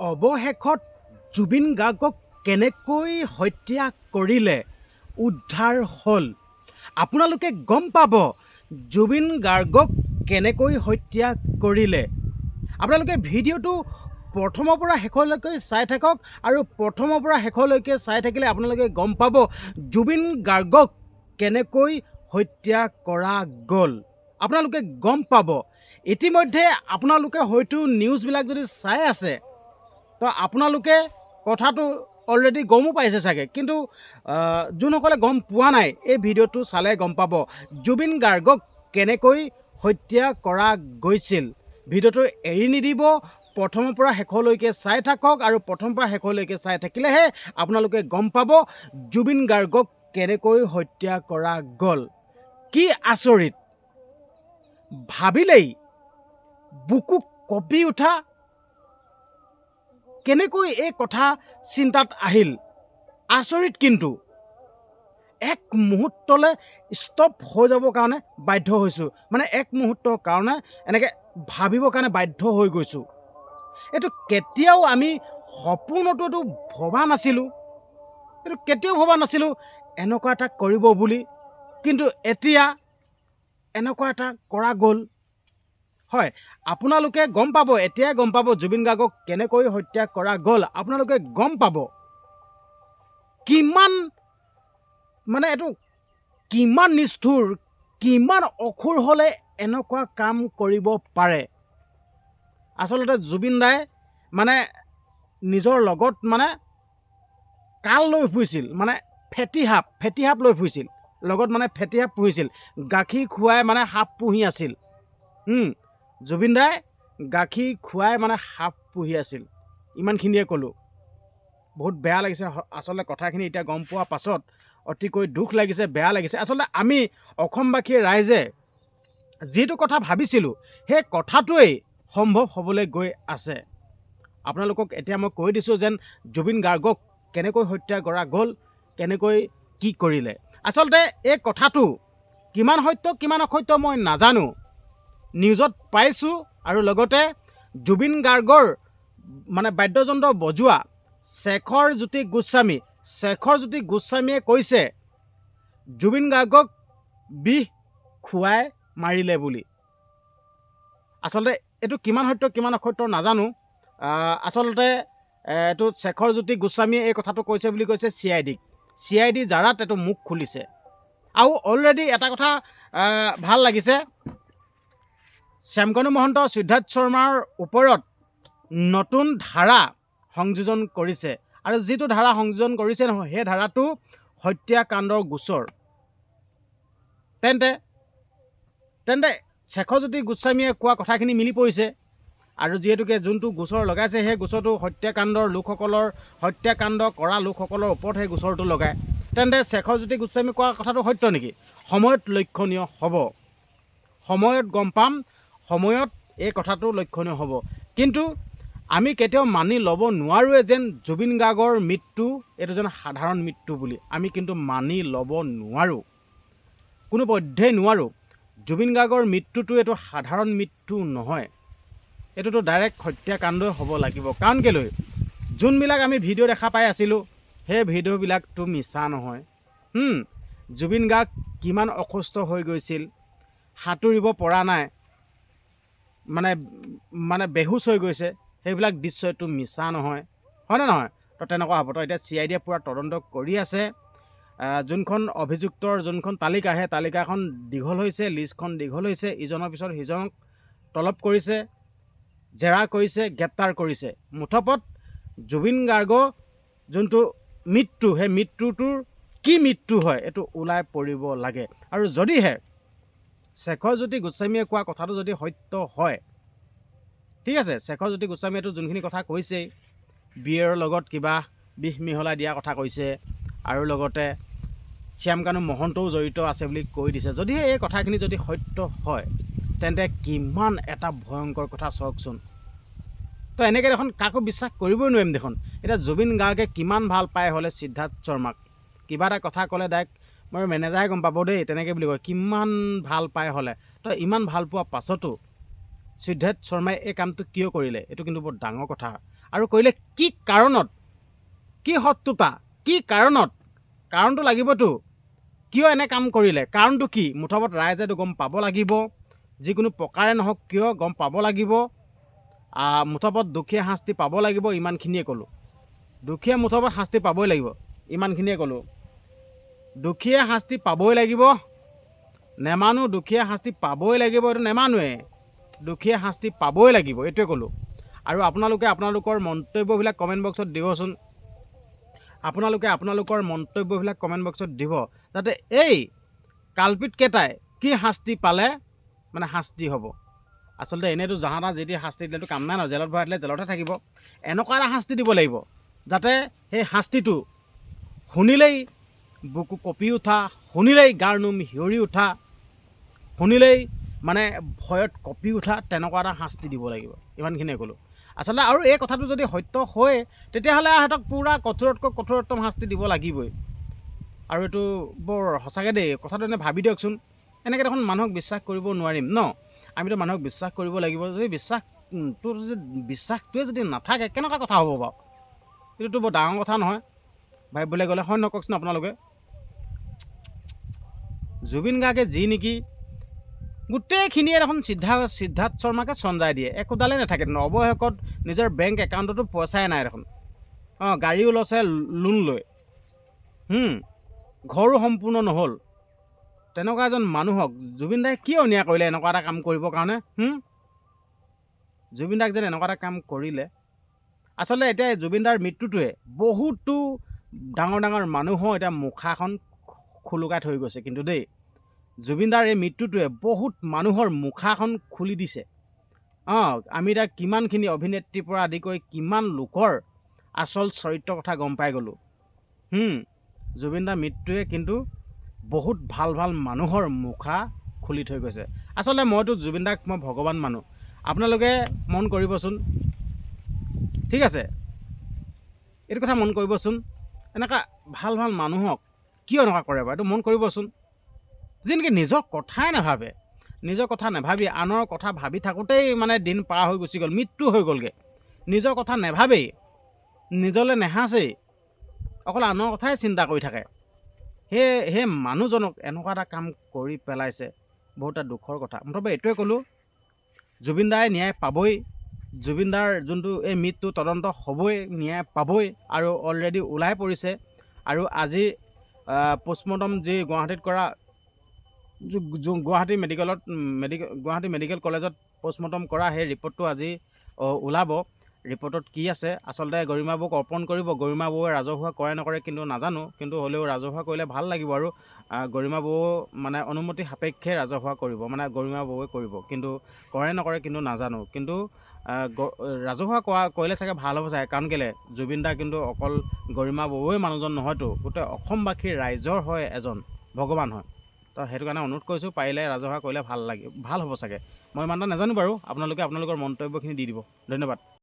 অৱশেষত জুবিন গাৰ্গক কেনেকৈ হত্যা কৰিলে? উদ্ধাৰ হ'ল। আপোনালোকে গম পাব জুবিন গাৰ্গক কেনেকৈ হত্যা কৰিলে। আপোনালোকে ভিডিঅ'টো প্ৰথমৰ পৰা শেষলৈকে চাই থাকক আৰু প্ৰথমৰ পৰা শেষলৈকে চাই থাকিলে আপোনালোকে গম পাব জুবিন গাৰ্গক কেনেকৈ হত্যা কৰা গ'ল। আপোনালোকে গম পাব। ইতিমধ্যে আপোনালোকে হয়তো নিউজবিলাক যদি চাই আছে তো আপোনালোকে কথাটো অলৰেডি গমো পাইছে চাগে। কিন্তু যোনসকলে গম পোৱা নাই, এই ভিডিঅ'টো চালে গম পাব জুবিন গাৰ্গক কেনেকৈ হত্যা কৰা গৈছিল। ভিডিঅ'টো এৰি নিদিব, প্ৰথমৰ পৰা শেষলৈকে চাই থাকক আৰু প্ৰথমৰ পৰা শেষলৈকে চাই থাকিলেহে আপোনালোকে গম পাব জুবিন গাৰ্গক কেনেকৈ হত্যা কৰা গ'ল। কি আচৰিত! ভাবিলেই বুকু কঁপি উঠা কেনেকৈ এই কথা চিন্তাত আহিল? আচৰিত কিন্তু। এক মুহূৰ্তলৈ ষ্টপ হৈ যাবৰ কাৰণে বাধ্য হৈছোঁ। মানে এক মুহূৰ্তৰ কাৰণে এনেকৈ ভাবিবৰ কাৰণে বাধ্য হৈ গৈছোঁ। এইটো কেতিয়াও আমি সপোনতোতো ভবা নাছিলোঁ। এইটো কেতিয়াও ভবা নাছিলোঁ এনেকুৱা এটা কৰিব বুলি। কিন্তু এতিয়া এনেকুৱা এটা কৰা গ'ল। হয় আপোনালোকে গম পাব এতিয়াই গম পাব জুবিন গাৰ্গক কেনেকৈ হত্যা কৰা গ'ল। আপোনালোকে গম পাব। কিমান মানে এইটো কিমান নিষ্ঠুৰ কিমান অসুৰ হ'লে এনেকুৱা কাম কৰিব পাৰে। আচলতে জুবিন দাই মানে নিজৰ লগত মানে কাল লৈ ফুৰিছিল মানে ফেটি সাপ ফেটি সাপ লৈ ফুৰিছিল। লগত মানে ফেটি সাপ পুহিছিল। গাখীৰ খুৱাই মানে সাপ পুহি আছিল। জুবিন দাই গাখীৰ খুৱাই মানে সাপ পুহি আছিল। ইমানখিনিয়ে ক'লোঁ। বহুত বেয়া লাগিছে আচলতে কথাখিনি এতিয়া গম পোৱাৰ পাছত অতিকৈ দুখ লাগিছে বেয়া লাগিছে। আচলতে আমি অসমবাসীৰ ৰাইজে যিটো কথা ভাবিছিলোঁ সেই কথাটোৱেই সম্ভৱ হ'বলৈ গৈ আছে। আপোনালোকক এতিয়া মই কৈ দিছোঁ যেন জুবিন গাৰ্গক কেনেকৈ হত্যা কৰা গ'ল কেনেকৈ কি কৰিলে। আচলতে এই কথাটো কিমান সত্য কিমান অসত্য মই নাজানো। নিউজত পাইছোঁ আৰু লগতে জুবিন গাৰ্গৰ মানে বাদ্যযন্ত্ৰ বজোৱা শেখৰ জ্যোতি গোস্বামী শেখৰ জ্যোতি গোস্বামীয়ে কৈছে জুবিন গাৰ্গক বিষ খুৱাই মাৰিলে বুলি। আচলতে এইটো কিমান সত্য কিমান অসত্য নাজানো। আচলতে এইটো শেখৰ জ্যোতি গোস্বামীয়ে এই কথাটো কৈছে বুলি কৈছে C I Dick. C I D জাৰাত এইটো মুখ খুলিছে। আৰু অলৰেডি এটা কথা ভাল লাগিছে। শ্যামকানু মহন্ত সিদ্ধাৰ্থ শৰ্মাৰ ওপৰত নতুন ধাৰা সংযোজন কৰিছে। আৰু যিটো ধাৰা সংযোজন কৰিছে নহয় সেই ধাৰাটো হত্যাকাণ্ডৰ গোচৰ। তেন্তে তেন্তে শেখৰজ্যোতি গোস্বামীয়ে কোৱা কথাখিনি মিলি পৰিছে। আৰু যিহেতুকে যোনটো গোচৰ লগাইছে সেই গোচৰটো হত্যাকাণ্ডৰ লোকসকলৰ হত্যাকাণ্ড কৰা লোকসকলৰ ওপৰত সেই গোচৰটো লগায়। তেন্তে শেখৰজ্যোতি গোস্বামী কোৱা কথাটো সত্য নেকি? সময়ত লক্ষণীয় হ'ব। সময়ত গম পাম সময়ত এই কথাটো লক্ষণীয় হ'ব। কিন্তু আমি কেতিয়াও মানি ল'ব নোৱাৰোৱে যেন জুবিন গাৰ্গৰ মৃত্যু এইটো যেন সাধাৰণ মৃত্যু বুলি। আমি কিন্তু মানি ল'ব নোৱাৰোঁ। কোনো পধ্যেই নোৱাৰোঁ। জুবিন গাৰ্গৰ মৃত্যুটো এইটো সাধাৰণ মৃত্যু নহয়। এইটোতো ডাইৰেক্ট হত্যাকাণ্ডই হ'ব লাগিব। কাৰণ কেলৈ? যোনবিলাক আমি ভিডিঅ' দেখা পাই আছিলোঁ সেই ভিডিঅ'বিলাকতো মিছা নহয়। জুবিন গাৰ্গ কিমান অসুস্থ হৈ গৈছিল সাঁতুৰিব পৰা নাই মানে মানে বেহুচ হৈ গৈছে সেইবিলাক দৃশ্যটো মিছা নহয়। হয়নে নহয়? তো তেনেকুৱা হ'ব। তো এতিয়া চি আই ডিয়ে পূৰা তদন্ত কৰি আছে। যোনখন অভিযুক্তৰ যোনখন তালিকা সেই তালিকাখন দীঘল হৈছে লিষ্টখন দীঘল হৈছে ইজনৰ পিছত সিজনক তলব কৰিছে জেৰা কৰিছে গ্ৰেপ্তাৰ কৰিছে। মুঠপত জুবিন গাৰ্গ যোনটো মৃত্যু সেই মৃত্যুটোৰ কি মৃত্যু হয় এইটো ওলাই পৰিব লাগে। আৰু যদিহে শেখৰজ্যোতি গোস্বামীয়ে কোৱা কথাটো যদি সত্য হয় ঠিক আছে শেখৰজ্যোতি গোস্বামীয়েতো যোনখিনি কথা কৈছেই বিয়েৰ লগত কিবা বিষ মিহলাই দিয়া কথা কৈছে আৰু লগতে শ্যামকানু মহন্তও জড়িত আছে বুলি কৈ দিছে। যদিহে এই কথাখিনি যদি সত্য হয় তেন্তে কিমান এটা ভয়ংকৰ কথা চাওকচোন। তো এনেকৈ দেখোন কাকো বিশ্বাস কৰিবই নোৱাৰিম দেখোন। এতিয়া জুবিন গাৰ্গে কিমান ভাল পায় হ'লে সিদ্ধাৰ্থ শৰ্মাক। কিবা এটা কথা ক'লে ডাইৰেক্ট মই মেনেজাৰে গম পাব দেই তেনেকৈ বুলি কয়। কিমান ভাল পায় হ'লে। তো ইমান ভাল পোৱা পাছতো সিদ্ধাৰ্থ শৰ্মাই এই কামটো কিয় কৰিলে? এইটো কিন্তু বৰ ডাঙৰ কথা। আৰু কৰিলে কি কাৰণত? কি শত্ৰুতা? কি কাৰণত? কাৰণটো লাগিবতো। কিয় এনে কাম কৰিলে? কাৰণটো কি? মুঠপত ৰাইজেতো গম পাব লাগিব। যিকোনো প্ৰকাৰে নহওক কিয় গম পাব লাগিব। আহ, মুঠপত দুখীয়া শাস্তি পাব লাগিব ইমানখিনিয়ে ক'লোঁ। দুখীয়া মুঠপত শাস্তি পাবই লাগিব ইমানখিনিয়ে ক'লোঁ। দুখীয়া শাস্তি পাবই লাগিব। নেমানো দুখীয়া শাস্তি পাবই লাগিব এইটো নেমানোৱে দুখীয়া শাস্তি পাবই লাগিব এইটোৱে ক'লোঁ। আৰু আপোনালোকে আপোনালোকৰ মন্তব্যবিলাক কমেণ্ট বক্সত দিবচোন। আপোনালোকে আপোনালোকৰ মন্তব্যবিলাক কমেণ্ট বক্সত দিব যাতে এই কালপিতকেইটাই কি শাস্তি পালে মানে শাস্তি হ'ব। আচলতে এনেইতো জাহা তাহ যি টি শাস্তি দিলেতো কাম নাই ন জেলত ভৰাই দিলে জেলতে থাকিব। এনেকুৱা এটা শাস্তি দিব লাগিব যাতে সেই শাস্তিটো শুনিলেই বুকু কঁপি উঠা শুনিলেই গাৰ নোম শিয়ৰি উঠা শুনিলেই মানে ভয়ত কঁপি উঠা তেনেকুৱা এটা শাস্তি দিব লাগিব ইমানখিনিয়ে ক'লোঁ। আচলতে আৰু এই কথাটো যদি সত্য হয় তেতিয়াহ'লে সিহঁতক পূৰা কঠোৰতকৈ কঠোৰতম শাস্তি দিব লাগিবই। আৰু এইটো বৰ সঁচাকৈ দেই কথাটো এনে ভাবি দিয়কচোন। এনেকৈ দেখোন মানুহক বিশ্বাস কৰিব নোৱাৰিম ন? আমিতো মানুহক বিশ্বাস কৰিব লাগিব যদি বিশ্বাসটো যদি বিশ্বাসটোৱে যদি নাথাকে কেনেকুৱা কথা হ'ব বাৰু? এইটোতো বৰ ডাঙৰ কথা নহয়। ভাবিবলৈ গ'লে হয় নহয় কওকচোন আপোনালোকে? জুবিন গাৰ্গে যি নেকি গোটেইখিনিয়ে দেখোন সিদ্ধা সিদ্ধাৰ্থ শৰ্মাকে চঞ্জাই দিয়ে। একোডালেই নাথাকে। অৱশেষত নিজৰ বেংক একাউণ্টতো পইচাই নাই দেখোন। অঁ গাড়ীও লৈছে লোন লৈ ঘৰো সম্পূৰ্ণ নহ'ল। তেনেকুৱা এজন মানুহক জুবিন দাই কিয় অন্যায় কৰিলে এনেকুৱা এটা কাম কৰিবৰ কাৰণে? জুবিন দাক যেন এনেকুৱা এটা কাম কৰিলে। আচলতে এতিয়া জুবিন দাৰ মৃত্যুটোৱে বহুতো ডাঙৰ ডাঙৰ মানুহৰ এতিয়া মুখাখন খোলোকাই থৈ গৈছে। কিন্তু দেই জুবিন দাৰ এই মৃত্যুটোৱে বহুত মানুহৰ মুখাখন খুলি দিছে। অঁ আমি এতিয়া কিমানখিনি অভিনেত্ৰীৰ পৰা আদি কৰি কিমান লোকৰ আচল চৰিত্ৰৰ কথা গম পাই গ'লোঁ। হুম, জুবিন দাৰ মৃত্যুৱে কিন্তু বহুত ভাল ভাল মানুহৰ মুখা খুলি থৈ গৈছে। আচলতে মইতো জুবিন দাক মই ভগৱান মানো। আপোনালোকে মন কৰিবচোন। ঠিক আছে? এইটো কথা মন কৰিবচোন। এনেকুৱা ভাল ভাল মানুহক কিয় এনেকুৱা কৰে বাৰু? এইটো মন কৰিবচোন। যি নেকি নিজৰ কথাই নাভাবে নিজৰ কথা নাভাবি আনৰ কথা ভাবি থাকোঁতেই মানে দিন পাৰ হৈ গুচি গ'ল মৃত্যু হৈ গ'লগৈ। নিজৰ কথা নাভাবেই নিজলৈ নেহাঁচেই অকল আনৰ কথাই চিন্তা কৰি থাকে। সেই সেই মানুহজনক এনেকুৱা এটা কাম কৰি পেলাইছে বহুত এটা দুখৰ কথা। মুঠতে এইটোৱে ক'লোঁ জুবিন দাই ন্যায় পাবই জুবিন দাৰ যোনটো এই মৃত্যু তদন্ত হ'বই ন্যায় পাবই আৰু অলৰেডি ওলাই পৰিছে আৰু আজি পষ্টমৰ্টম যি গুৱাহাটীত কৰা গুৱাহাটী মেডিকেলত মেডিকেল গুৱাহাটী মেডিকেল কলেজত পষ্টমৰ্টম কৰা সেই ৰিপৰ্টটো আজি ওলাব। ৰিপৰ্টত কি আছে? আচলতে গৰিমা বৌক অৰ্পণ কৰিব। গৰিমা বৌৱে ৰাজহুৱা কৰে নকৰে কিন্তু নাজানো। কিন্তু হ'লেও ৰাজহুৱা কৰিলে ভাল লাগিব আৰু আ, গৰিমা বৌ মানে অনুমতি সাপেক্ষে ৰাজহুৱা কৰিব। মানে গৰিমা বৌৱে কৰিব। কিন্তু কৰে নকৰে কিন্তু নাজানো। কিন্তু ৰাজহুৱা কৰা কৰিলে চাগে ভাল হ'ব চাগে। কাৰণ কেলৈ? জুবিন দা কিন্তু অকল গৰিমা বৌৱে মানুহজন নহয়তো। গোটেই অসমবাসীৰ ৰাইজৰ হয় এজন ভগৱান হয়। তো সেইটো কাৰণে অনুৰোধ কৰিছোঁ পাৰিলে ৰাজহুৱা কৰিলে ভাল লাগে ভাল হ'ব চাগে। মই ইমান এটা নাজানো বাৰু আপোনালোকে আপোনালোকৰ মন্তব্যখিনি দি দিব। ধন্যবাদ।